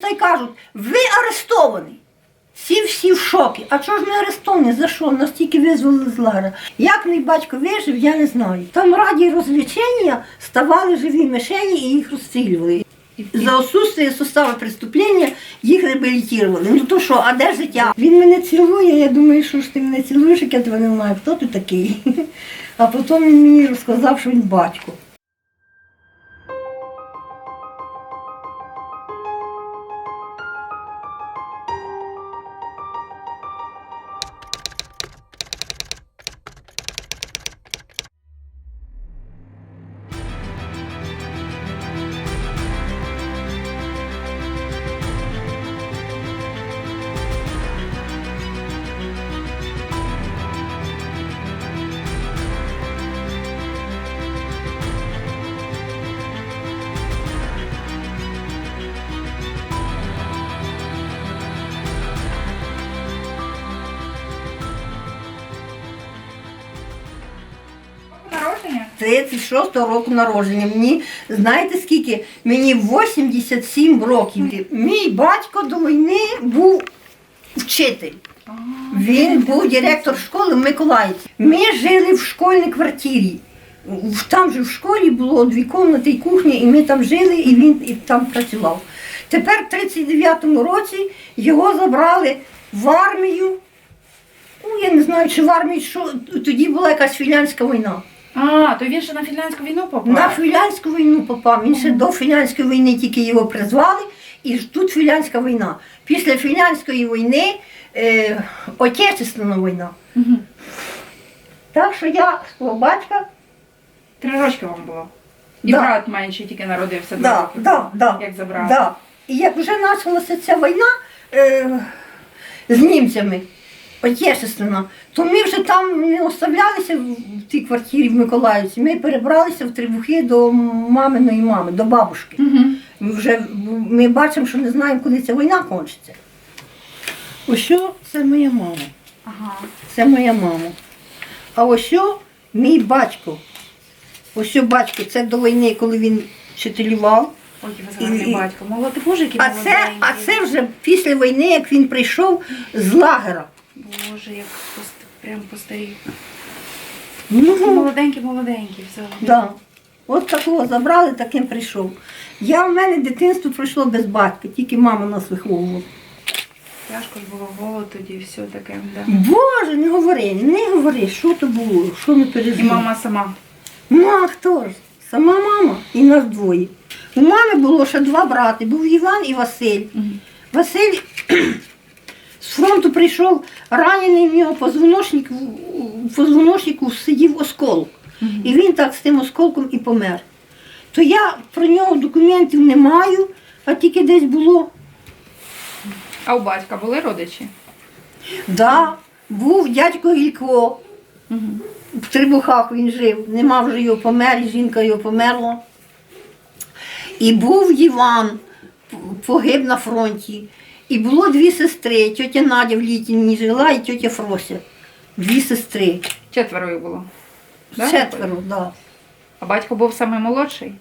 Та й кажуть, ви арестований. Всі всі в шокі. А чого ж ми арестовані? За що? Нас тільки визвали з лагера. Як мій батько вижив, я не знаю. Там раді розвлечення ставали живі мишені і їх розстрілювали. За отсутствие состава преступлення їх реабілітували. Ну то що, а де життя? Він мене цілує, я думаю, що ж ти мене цілуєш, як я тебе не знаю, хто ти такий. А потім він мені розказав, що він батько. 36 року народження. Мені знаєте скільки? Мені 87 років. Мій батько до війни був вчитель. Він був директор школи в Миколаївці. Ми жили в школьній квартирі. Там же в школі було дві кімнати і кухня, і ми там жили, і він і там працював. Тепер в 39-му році його забрали в армію. Ну, я не знаю, чи в армії що тоді була якась фінляндська війна. А, то він ще на фінляндську війну попав? На фінляндську війну попав. Він ще до фінляндської війни тільки його призвали, і тут фінляндська війна. Після фінляндської війни е, Отечественна війна. Мгм. Так що я свого батька, Три рочки вам було. І Да. брат менший тільки народився два да, роки. да, да, Як забрали. да. і як вже почалася ця війна е, з німцями, Отечественна, то ми вже там не оставлялися в тій квартирі в Миколаївці. Ми перебралися в Трибухи до маминої мами, до бабушки. Угу. Ми вже ми бачимо, що не знаємо, коли ця війна кончиться. Ось що це моя мама. Ага. Це моя мама. А ось що мій батько. Ось що батько, це до війни, коли він вчителював. Ой, І- батько. Молодий боже, який А це, а це вже після війни, як він прийшов з лагера. Боже, як пост... прям постарів. Ну, Молоденький, молоденький взагалі. да. От такого забрали, таким прийшов. Я в мене дитинство пройшло без батька, тільки мама нас виховувала. Тяжко ж було голод тоді, все таке. Да. Боже, не говори, не говори, що то було, що ми пережили. І мама сама. Ну, а хто ж? Сама мама і нас двоє. У мами було ще два брати, був Іван і Василь. Мгм. Василь з фронту прийшов ранений в нього позвоночник, в позвоночнику сидів осколок. І він так з тим осколком і помер. То я про нього документів не маю, а тільки десь було. А у батька були родичі? Да, був дядько Гілько, Угу. в Трибухах він жив, нема вже його помер, жінка його померла. І був Іван, погиб на фронті. І було дві сестри. Тьотя Надя в Літіні жила і тьотя Фрося. Дві сестри. Четверо їх було. Да? Четверо, так. Да. А батько був самий молодший?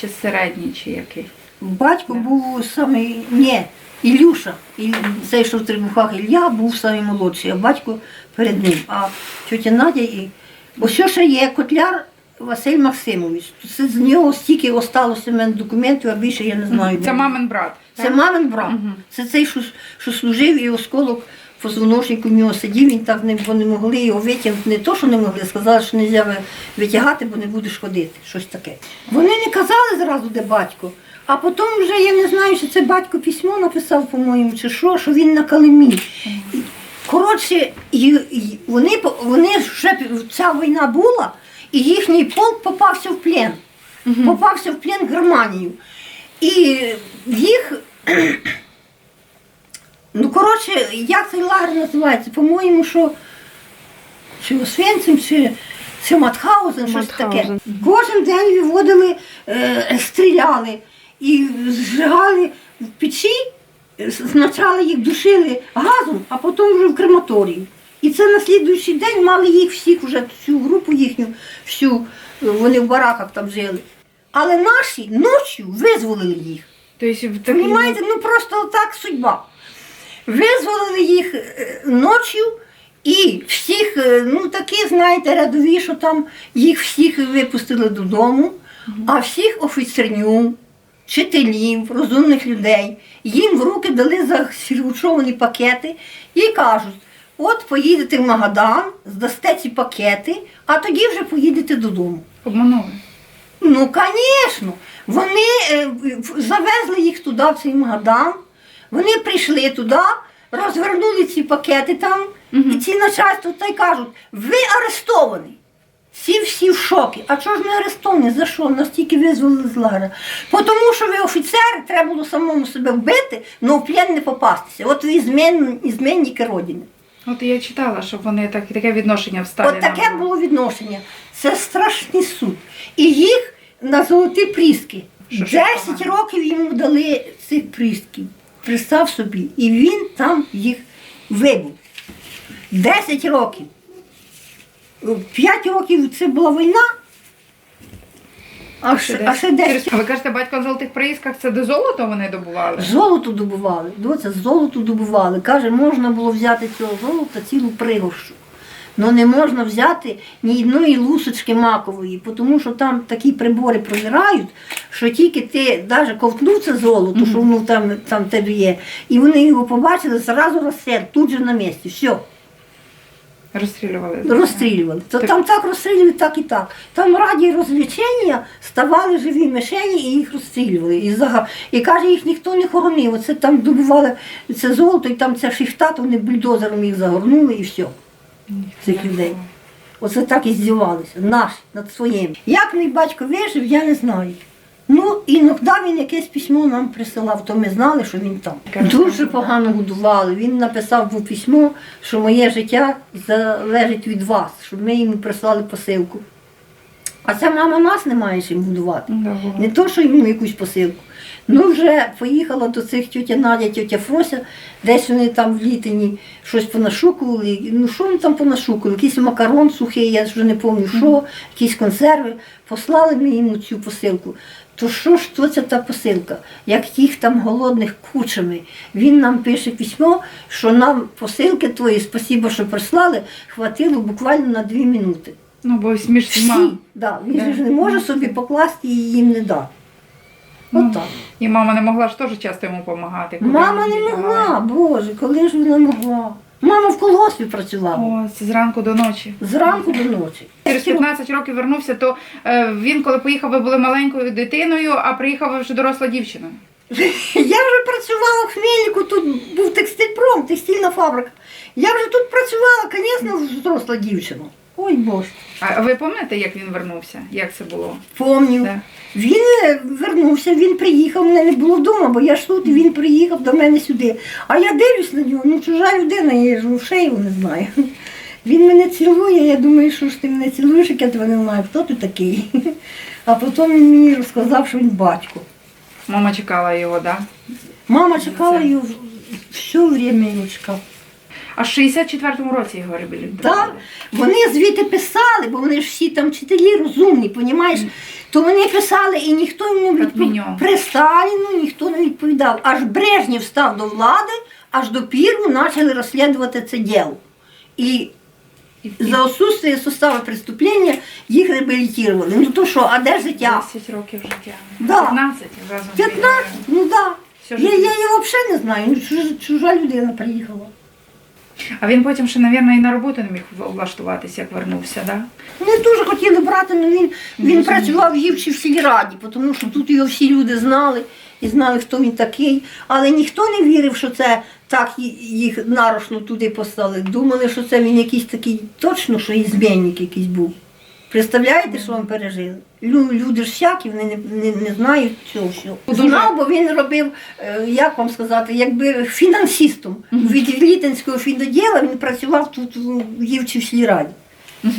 Чи середній, чи який? Батько Да. був самий, ні, Ілюша, І- цей, що в Трибухах Ілля, був самий молодший, а батько перед ним. А тьотя Надя і. Ось що ще є котляр Василь Максимович. Це з нього стільки осталося в мене документів, а більше я не знаю. Це мамин брат. Це мамин брат. Це цей, що, що служив і осколок в позвоночнику в нього сидів, він так не, бо не могли його витягнути. Не то, що не могли, сказали, що не можна витягати, бо не будеш ходити. Щось таке. Вони не казали зразу, де батько. А потім вже я не знаю, чи це батько письмо написав, по-моєму, чи що, що він на Калимі. Коротше, вони, вони вже ця війна була, і їхній полк попався в плен. Попався в плен Германію. І їх. Ну, коротше, як цей лагер називається? По-моєму, що чи Освенцим, чи, чи Матхаузен, щось таке. Матхаузен. Кожен день виводили, е, стріляли і зжигали в печі. Е, Спочатку їх душили газом, а потім вже в крематорії. І це на слідуючий день мали їх всіх, вже цю групу їхню, всю, е, вони в бараках там жили. Але наші ночі визволили їх. Тобто, Понімаєте, ну просто так судьба. Визволили їх е, ночі і всіх, е, ну такі, знаєте, рядові, що там їх всіх випустили додому, а всіх офіцерню, вчителів, розумних людей, їм в руки дали засіргучовані пакети і кажуть, от поїдете в Магадан, здасте ці пакети, а тоді вже поїдете додому. обманули. Ну, звісно. Вони е, завезли їх туди, в цей Магадан. Вони прийшли туди, розвернули ці пакети там, і ці начальство та й кажуть, ви арестовані. Всі всі в шокі. А чого ж ми арестовані? За що? Нас тільки визволили з лагеря. Тому що ви офіцери, треба було самому себе вбити, але в плен не попастися. От ви ізмен, ізменники Родини. От я читала, щоб вони так, таке відношення встали. От таке було відношення. Це страшний суд. І їх на золоті пріски. Що ж 10 погано? років йому дали цих прісків. Пристав собі. І він там їх вибув. 10 років. П'ять років це була війна, а ще, а ще 10 Ви кажете, батько на золотих приїздках це до золота вони добували? Золото добували, доця, золото добували. Каже, можна було взяти цього золота цілу пригорщу. Ну не можна взяти ні одної лусочки макової, тому що там такі прибори провирають, що тільки ти навіть ковтнув це золото, що воно там, там тебе є, і вони його побачили, зразу розсер, тут же на місці. Все, Розстрілювали. розстрілювали. То Так. там так розстрілюють, так і так. Там раді розвлечення ставали живі мишені і їх розстрілювали. І, зага... і каже, їх ніхто не хоронив. Оце там добували це золото, і там ця шифта, то вони бульдозером їх загорнули і все. Цих людей. Оце так і здівалися. Наш над своїм. Як мій батько вижив, я не знаю. Ну, іноді він якесь письмо нам присилав, то ми знали, що він там. Дуже погано годували. Він написав був письмо, що моє життя залежить від вас, щоб ми йому прислали посилку. А ця мама нас не має чим годувати. Не то, що йому якусь посилку. Ну, вже поїхала до цих тьотя Надя, тьотя Фрося, десь вони там в літині щось понашукували. Ну, що вони там понашукували? Якийсь макарон сухий, я вже не пам'ятаю, що, якісь консерви. Послали ми йому цю посилку. То що ж то це та посилка? Як їх там голодних кучами. Він нам пише письмо, що нам посилки твої, спасибо, що прислали, хватило буквально на дві минути. Ну, бо сміш Всі, да, він Да. ж не може собі покласти і їм не дати. Ну, От так. І мама не могла ж теж часто йому допомагати. Мама не могла, Боже, коли ж вона могла? Мама в колгоспі працювала О, це зранку до ночі. зранку до ночі. Через 15 років вернувся, то е, він, коли поїхав, ви були маленькою дитиною, а приїхав ви вже доросла дівчина. Я вже працювала в Хмельнику, тут був текстильпром, текстильна фабрика. Я вже тут працювала, звісно, вже зросла дівчина. Ой Боже. А ви пам'ятаєте, як він вернувся? Як це було? Помню. Да. Він е, вернувся, він приїхав, мене не було вдома, бо я ж тут, і він приїхав до мене сюди. А я дивлюсь на нього, ну чужа людина, я ж в його не знаю. Він мене цілує, я думаю, що ж ти мене цілуєш, як я тебе не знаю, хто ти такий. А потім він мені розказав, що він батько. Мама чекала його, да? Мама чекала його все время його чекала. А в 64-му році його реабілітували. Так, вони звідти писали, бо вони ж всі там вчителі розумні, понімаєш? То вони писали і ніхто їм не відповідав. При Сталіну ніхто не відповідав. Аж Брежнєв став до влади, аж до Піру почали розслідувати це діло. І за отсутствие состава преступлення їх реабілітували. Ну то що, а де життя? 10 років життя. Да. 15 разом. 15? Ну так. Да. Я, життя. я взагалі не знаю. Ну, чужа людина приїхала. А він потім ще, мабуть, і на роботу не міг влаштуватися, як вернувся, так? Да? Вони дуже хотіли брати, але він, він працював в Гівчі в сільраді, тому що тут його всі люди знали і знали, хто він такий. Але ніхто не вірив, що це так їх нарошно туди послали. Думали, що це він якийсь такий, точно, що і змінник якийсь був. Представляєте, що вам пережили? Лю- Люди ж всякі, вони не, не, не знають цього всього. Знав, бо він робив, е, як вам сказати, якби фінансистом. Від Літинського фіндоділа він працював тут в Гівчі в сільраді.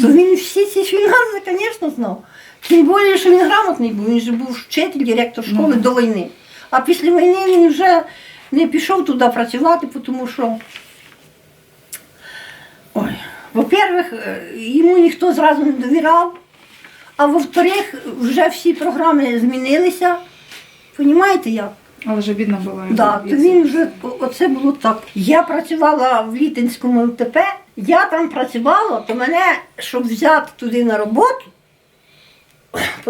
То він всі ці фінанси, звісно, знав. Тим більше, що він грамотний був, він же був вчитель, директор школи до війни. А після війни він вже не пішов туди працювати, тому що, ой, во-первых, е, йому ніхто зразу не довіряв, а во-вторых, вже всі програми змінилися. Понімаєте як? Але бідно було. йому. Да, то він вже оце було так. Я працювала в Літинському ЛТП, я там працювала, то мене, щоб взяти туди на роботу,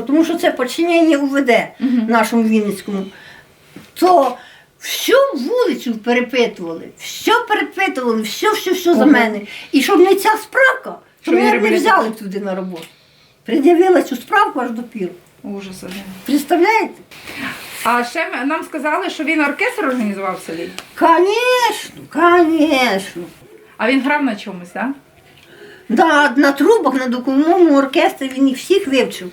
тому що це подчинення УВД нашому Вінницькому, то всю вулицю перепитували, все перепитували, все, все, все за мене. І щоб не ця справка, то мене не взяли туди на роботу. Пред'явила цю справку аж до піру. Ужас один. Представляєте? А ще нам сказали, що він оркестр організував в селі. Конечно, конечно. А він грав на чомусь, так? Да, на трубах, на духовному оркестрі він їх всіх вивчив.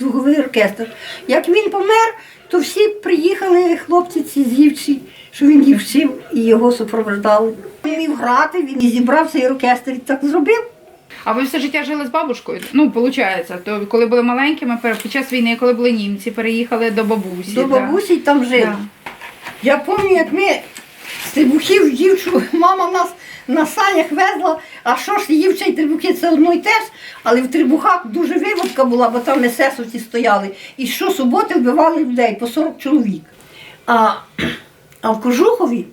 Духовий оркестр. Як він помер, то всі приїхали хлопці ці з Гівчі, що він їх вчив і його супроводжали. Він міг грати, він і зібрав цей оркестр і так зробив. А ви все життя жили з бабушкою? Ну, виходить, то коли були маленькими, під час війни, коли були німці, переїхали до бабусі. До бабусі там. Да. Я пам'ятаю, як ми з Трибухів дівчу, мама нас на санях везла, а що ж дівча і Трибухи це одно й те ж, але в Трибухах дуже виводка була, бо там есесовці стояли. І щосуботи вбивали людей по 40 чоловік. А, а в Кожухові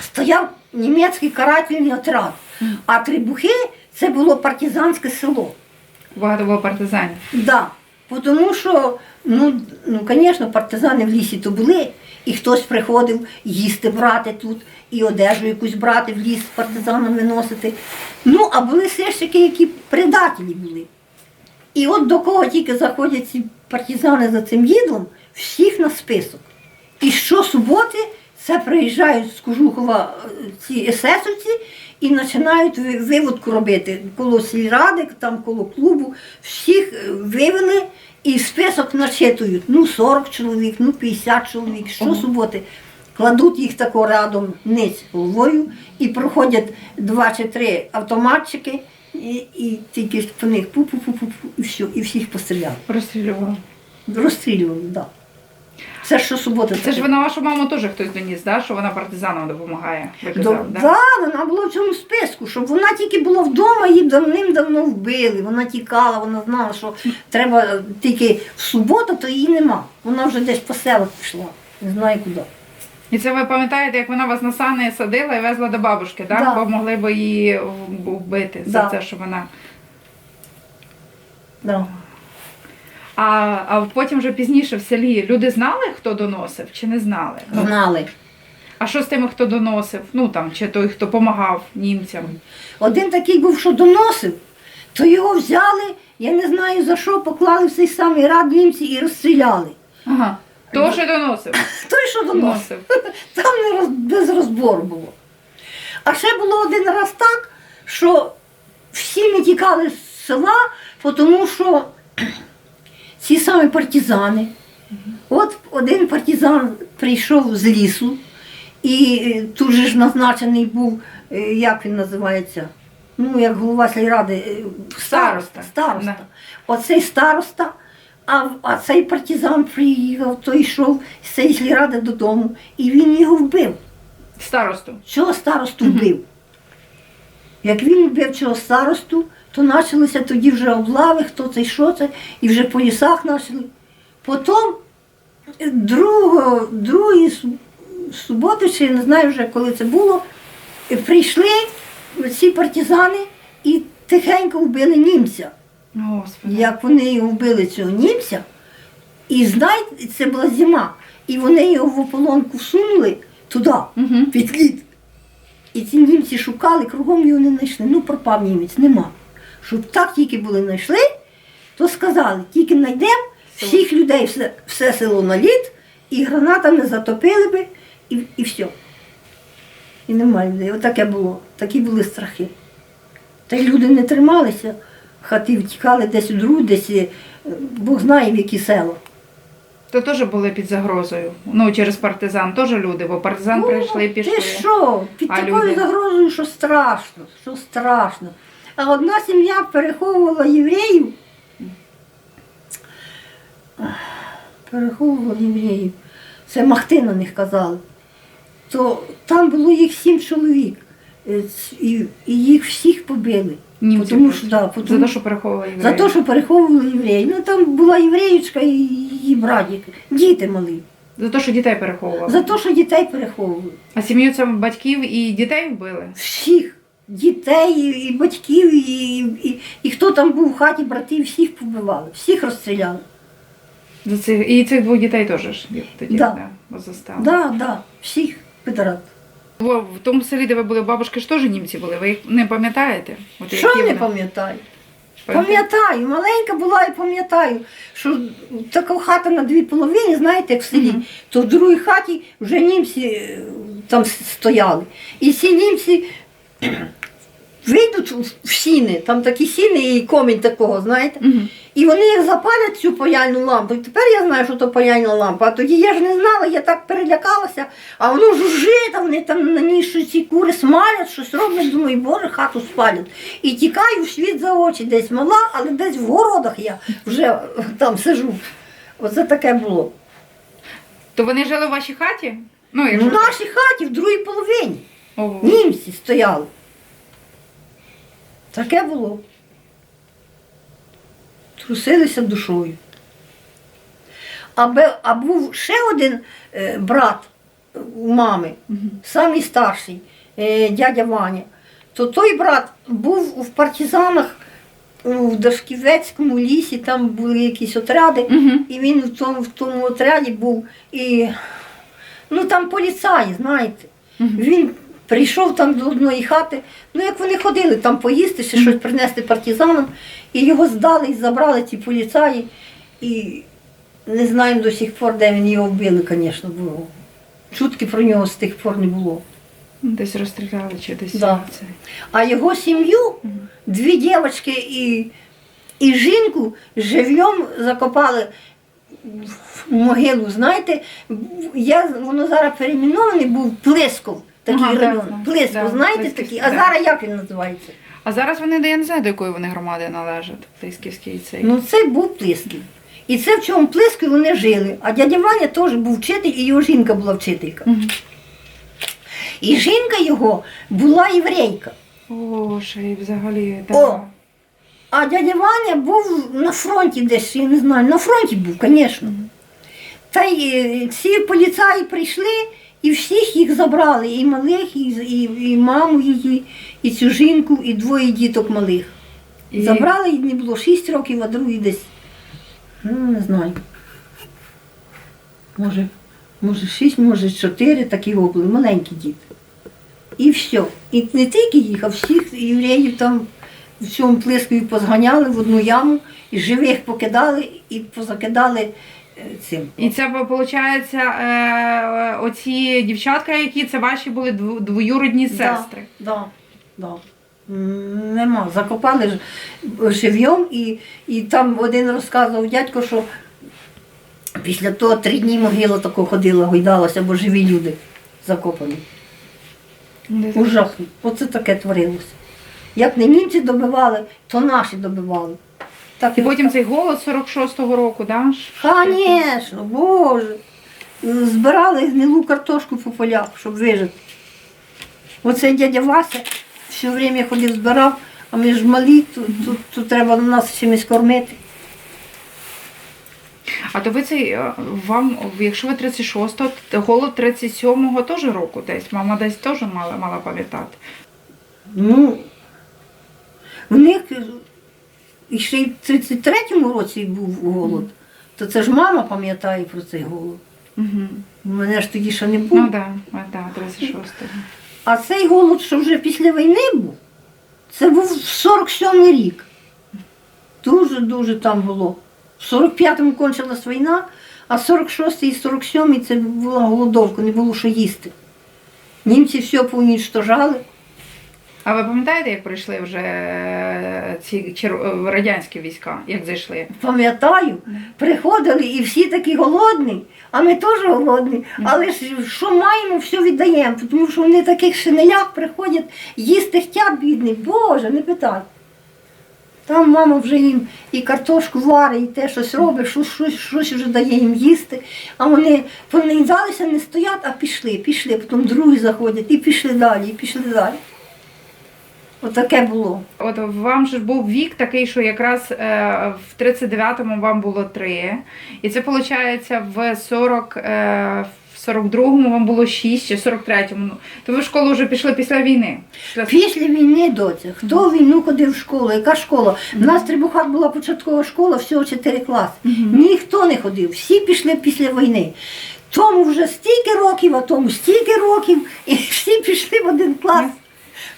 стояв німецький карательний отряд, а Трибухи це було партизанське село. Багато було партизанів. Да, тому що, ну, ну, звісно, партизани в лісі то були, і хтось приходив їсти брати тут, і одежу якусь брати в ліс партизанам виносити. Ну, а були сищики, які предателі були. І от до кого тільки заходять ці партизани за цим їдлом, всіх на список. І щосуботи це приїжджають з Кожухова е, ці есесовці і починають виводку робити коло сільради, там коло клубу. Всіх е, вивели і список начитують. Ну 40 чоловік, ну 50 чоловік. Щосуботи кладуть їх тако рядом ниць головою і проходять два чи три автоматчики. І, і тільки по них пу-пу-пу-пу, і все, і всіх постріляли. Розстрілювали. Розстрілювали, так. Да. Це ж щосуботи. Це ж ви на вашу маму теж хтось доніс, да? що вона партизанам допомагає. Ви До, казали, да? да? вона була в цьому списку, щоб вона тільки була вдома, її давним-давно вбили. Вона тікала, вона знала, що треба тільки в суботу, то її нема. Вона вже десь по селах пішла, не знаю куди. І це ви пам'ятаєте, як вона вас на сани садила і везла до бабушки, так? Да. Бо могли б її вбити за Да. те, що вона. Да. А, а потім вже пізніше в селі люди знали, хто доносив, чи не знали? Ну, Знали. а що з тими, хто доносив? Ну там, чи той, хто допомагав німцям? Один такий був, що доносив, то його взяли, я не знаю за що, поклали в цей самий рад німці і розстріляли. Ага. Той, що доносив. Той, що доносив. Там не роз, без розбору було. А ще було один раз так, що всі ми тікали з села, тому що ці самі партизани. От один партизан прийшов з лісу, і е, тут же ж назначений був, е, як він називається, ну, як голова сільради, е, Староста. староста. Оцей староста, а, а цей партизан приїхав, то йшов з цієї сільради додому, і він його вбив. Старосту. Чого старосту вбив? Як він вбив цього старосту, то почалися тоді вже облави, хто це, що це, і вже по лісах почали. Потім е, другого, другої суботи, чи я не знаю вже, коли це було, е, прийшли ці партизани і тихенько вбили німця. Господи. Як вони його вбили цього німця, і знаєте, це була зима, і вони його в ополонку всунули туди, Угу. під лід. І ці німці шукали, кругом його не знайшли. Ну, пропав німець, нема. Щоб так тільки були знайшли, то сказали, тільки знайдемо всіх людей, все, все село на лід, і гранатами затопили би, і, і все. І немає людей. Отаке було. Такі були страхи. Та й люди не трималися, хати втікали десь у другу, десь е, Бог знає в які села. То теж були під загрозою. Ну, через партизан теж люди, бо партизан прийшли, і пішли. Ти що? Під А такою люди? загрозою, що страшно, що страшно. А одна сім'я переховувала євреїв. Переховувала євреїв. Це махти на них казали. То там було їх сім чоловік. Е, І, і їх всіх побили. Німці Тому що, да, За те, що переховували євреїв. за те, що переховували євреїв. Ну там була євреїчка і її братик, діти малі. За те, що дітей переховували. За те, що дітей переховували. А сім'ю це батьків і дітей вбили? Всіх. Дітей, і, і батьків, і, і, і хто там був в хаті, братів, всіх побивали, всіх розстріляли. За цих, і цих двох дітей теж ж тоді Да. да. застали. Да, да, всіх педорат. Во- В тому селі, де ви були, бабушки ж теж німці були. Ви їх не пам'ятаєте? От Що які не вони? пам'ятаю? Пам'ятаю, маленька була і пам'ятаю, що така хата на дві половини, знаєте, як в селі, то в другій хаті вже німці е, там стояли. І ці німці вийдуть в сіни, там такі сіни і комінь такого, знаєте. І вони як запалять цю паяльну лампу. І тепер я знаю, що то паяльна лампа. А тоді я ж не знала, я так перелякалася, а воно жужжить, а вони там на ній щось ці кури смалять, щось роблять. Думаю, боже, хату спалять. І тікаю в світ за очі, десь мала, але десь в городах я вже там сижу. Оце таке було. То вони жили в вашій хаті? Ну, В нашій хаті в другій половині Ого. німці стояли. Таке було. Трусилися душою. А, а був ще один е, брат у мами, Мгм. самий старший, е, дядя Ваня. То той брат був в партизанах у Дашківецькому лісі, там були якісь отряди, і він в тому, в тому отряді був. І, ну там поліцаї, знаєте. Він прийшов там до одної хати, ну як вони ходили там поїсти, ще щось принести партизанам, і його здали і забрали ті поліцаї. І не знаємо до сих пор, де він його вбили, звісно, було. Чутки про нього з тих пор не було. Десь розстріляли чи десь. Да. це. А його сім'ю, дві дівчатки і, і жінку живьом закопали в могилу. Знаєте, я, воно зараз перейменований був Плесков, такий Ага, район. знаю. Плесков, Да, знаєте такий? А да. зараз як він називається? А зараз вони, я не знаю, до якої вони громади належать. Плисківський цей. Ну це був Плесків. І це в чому Плескові вони жили. А дядя Ваня теж був вчитель, і його жінка була вчителька. Мгм. І жінка його була єврейка. О, ще й взагалі. О! А дядя Ваня був на фронті десь, я не знаю, на фронті був, звісно. Та й е, ці поліцаї прийшли і всіх їх забрали, і малих, і, і, і маму її, і цю жінку, і двоє діток малих. І- Забрали, і не було 6 років, а другий десь. Ну, не знаю. Може, може 6, може 4, такі були, маленькі діти. І все. І не тільки їх, а всіх євреїв там в цьому плискові позганяли в одну яму, і живих покидали і позакидали цим. І це виходить, е, оці дівчатка, які це ваші були двоюродні сестри. Да, да. М, Нема. Закопали ж живьом і, і там один розказував дядько, що після того три дні могила тако ходила, гойдалася, бо живі люди закопані. Ужасно. Оце таке творилося. Як не німці добивали, то наші добивали. Так І потім цей голод 46-го року, да? Звісно, Боже. Збирали гнилу картошку по полях, щоб вижити. Оце дядя Вася все время ходив, збирав, а ми ж малі, тут, тут, тут треба нас чимось кормити. А то ви цей, е, вам, якщо ви 36-го, то голод 37-го теж року десь. Мама десь теж мала, мала пам'ятати. Ну, в них і ще й в 33-му році був голод. То це ж мама пам'ятає про цей голод. Угу. У мене ж тоді ще не було. Ну так, да, да, 36-го. А цей голод, що вже після війни був, це був 47-й рік. Дуже-дуже там було. В 45-му кончилась війна, а 46-й і 47-й це була голодовка, не було що їсти. Німці все поунічтожали. А ви пам'ятаєте, як прийшли вже е, ці чер- радянські війська, як зайшли? Пам'ятаю, приходили і всі такі голодні, а ми теж голодні. Але ж що маємо, все віддаємо, тому що вони в таких шинелях приходять, їсти хотять, бідні. Боже, не питай. Там мама вже їм і картошку варить, і те щось робить, щось, щось, щось вже дає їм їсти. А вони понаїдалися, не стоять, а пішли, пішли, потім другі заходять і пішли далі, і пішли далі. Отаке було. От вам ж був вік такий, що якраз е, в 39-му вам було 3. І це виходить в 40, е, в 42-му вам було 6 чи 43-му. Ну, то ви в школу вже пішли після війни. Після- Після війни доця. Хто в війну ходив в школу? Яка школа? У нас в Трибухах була початкова школа, всього 4 класи. Ніхто не ходив, всі пішли після війни. Тому вже стільки років, а тому стільки років, і всі пішли в один клас.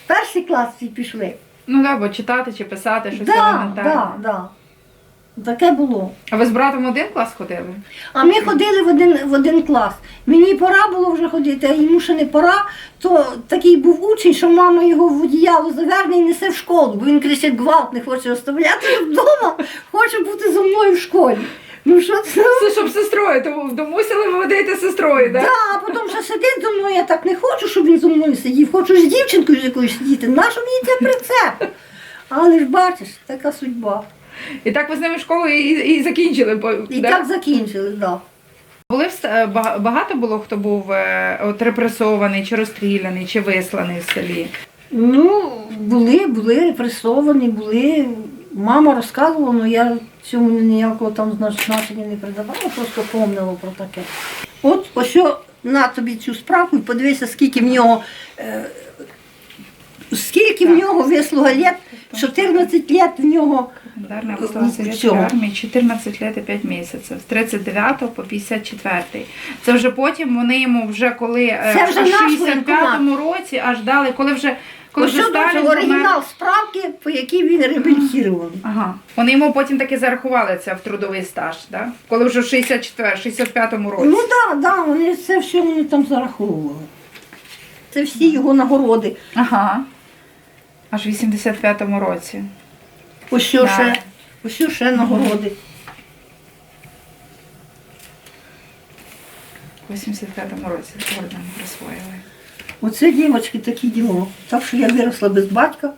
Перший клас всі пішли. Ну так, бо читати чи писати, щось Так, елементарне. так, так. Таке було. А ви з братом в один клас ходили? А ми ходили в один, в один клас. Мені пора було вже ходити, а йому ще не пора. То такий був учень, що мама його в одіяло заверне і несе в школу, бо він кричить гвалт, не хоче оставляти вдома, хоче бути зі мною в школі. Ну що це? Це щоб сестрою, тому домусили ви водити сестрою, так? Да, а потім ще сидить зі мною, я так не хочу, щоб він зі мною сидів. Хочу з дівчинкою з якоюсь сидіти. Нащо мені це прицеп? Але ж бачиш, така судьба. І так ви з ними школу і, і закінчили. І да? так закінчили, так. Да. Були е, багато було, хто був е, от репресований, чи розстріляний, чи висланий в селі. Ну, були, були репресовані, були. Мама розказувала, але я цьому ніякого там значення не придавала, просто помнила про таке. От ось на тобі цю справку і подивися, скільки в нього. Е, скільки в нього вислуга літ, 14 літ в нього. Ну, послала Совєтської армії 14 лет і 5 місяців, з 39 по 54. Це вже потім вони йому вже коли е, Це вже в 65-му році аж дали, коли вже помер. оригінал справки, по якій він реабілітований. Ага. Вони йому потім таки зарахували це в трудовий стаж, да? коли вже в 64 65-му році. Ну так, да, да, вони це все вони там зараховували. Це всі його нагороди. Ага. Аж в 85-му році. Ось що Да. ще, ось ще нагороди. В 85-му році орден присвоїли. Оце дівчатки такі діло. Так що я виросла без батька,